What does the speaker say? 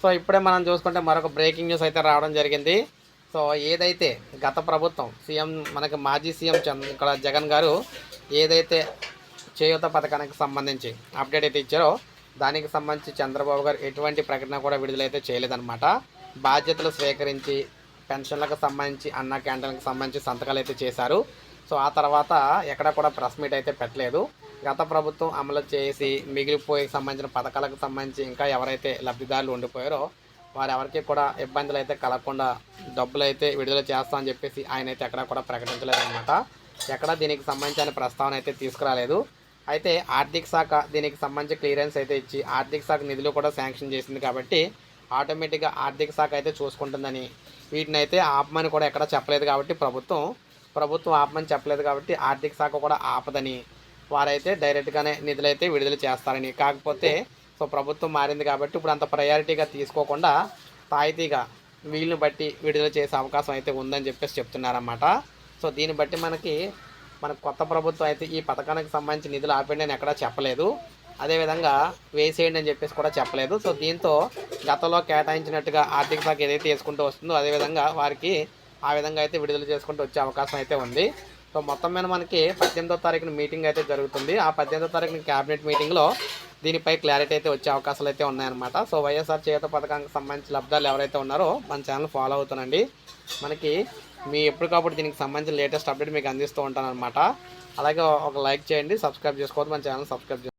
So ఇప్పుడే మనం చూసుకుంటే మరొక బ్రేకింగ్ న్యూస్ అయితే రావడం జరిగింది. సో ఏదైతే గత ప్రభుత్వం సీఎం మనకి మాజీ సీఎం ఇక్కడ జగన్ గారు ఏదైతే చేయూత పథకానికి సంబంధించి అప్డేట్ అయితే ఇచ్చారో దానికి సంబంధించి చంద్రబాబు గారు ఎటువంటి ప్రకటన కూడా విడుదలైతే చేయలేదన్నమాట. బాధ్యతలు స్వీకరించి పెన్షన్లకు సంబంధించి అన్న క్యాంటీన్లకు సంబంధించి సంతకాలు అయితే చేశారు. సో ఆ తర్వాత ఎక్కడ కూడా ప్రెస్ మీట్ అయితే పెట్టలేదు. గత ప్రభుత్వం అమలు చేసి మిగిలిపోయి సంబంధించిన పథకాలకు సంబంధించి ఇంకా ఎవరైతే లబ్ధిదారులు ఉండిపోయారో వారు ఎవరికి కూడా ఇబ్బందులు అయితే కలగకుండా డబ్బులు అయితే విడుదల చేస్తామని చెప్పేసి ఆయన అయితే ఎక్కడ కూడా ప్రకటించలేదన్నమాట. ఎక్కడ దీనికి సంబంధించిన ప్రస్తావన అయితే తీసుకురాలేదు. అయితే ఆర్థిక శాఖ దీనికి సంబంధించి క్లియరెన్స్ అయితే ఇచ్చి ఆర్థిక శాఖ నిధులు కూడా శాంక్షన్ చేసింది కాబట్టి ఆటోమేటిక్గా ఆర్థిక శాఖ అయితే చూసుకుంటుందని వీటిని అయితే ఆపమని కూడా ఎక్కడ చెప్పలేదు కాబట్టి ప్రభుత్వం. ప్రభుత్వం ఆపమని చెప్పలేదు కాబట్టి ఆర్థిక శాఖ కూడా ఆపదని వారైతే డైరెక్ట్గానే నిధులైతే విడుదల చేస్తారని. కాకపోతే సో ప్రభుత్వం మారింది కాబట్టి ఇప్పుడు అంత ప్రయారిటీగా తీసుకోకుండా తాయితీగా వీళ్ళని బట్టి విడుదల చేసే అవకాశం అయితే ఉందని చెప్పేసి చెప్తున్నారన్నమాట. సో దీన్ని బట్టి మనకి మన కొత్త ప్రభుత్వం అయితే ఈ పథకానికి సంబంధించి నిధులు ఆపండి అని ఎక్కడా చెప్పలేదు. అదేవిధంగా వేసేయండి అని చెప్పేసి కూడా చెప్పలేదు. సో దీంతో గతంలో కేటాయించినట్టుగా ఆర్థిక శాఖ ఏదైతే వేసుకుంటూ వస్తుందో అదేవిధంగా వారికి ఆ విధంగా అయితే విడుదల చేసుకుంటూ వచ్చే అవకాశం అయితే ఉంది. సో మొత్తం మీద మనకి పద్దెనిమిదో తారీఖున మీటింగ్ అయితే జరుగుతుంది. ఆ పద్దెనిమిదో తారీఖున క్యాబినెట్ మీటింగ్లో దీనిపై క్లారిటీ అయితే వచ్చే అవకాశాలు అయితే ఉన్నాయన్నమాట. సో వైఎస్ఆర్ చేత పథకానికి సంబంధించి లబ్ధాలు ఎవరైతే ఉన్నారో మన ఛానల్ ఫాలో అవుతానండి మనకి మీ ఎప్పటికప్పుడు దీనికి సంబంధించిన లేటెస్ట్ అప్డేట్ మీకు అందిస్తూ ఉంటాను అనమాట అలాగే ఒక లైక్ చేయండి సబ్స్క్రైబ్ చేసుకోవద్దు మన ఛానల్ సబ్స్క్రైబ్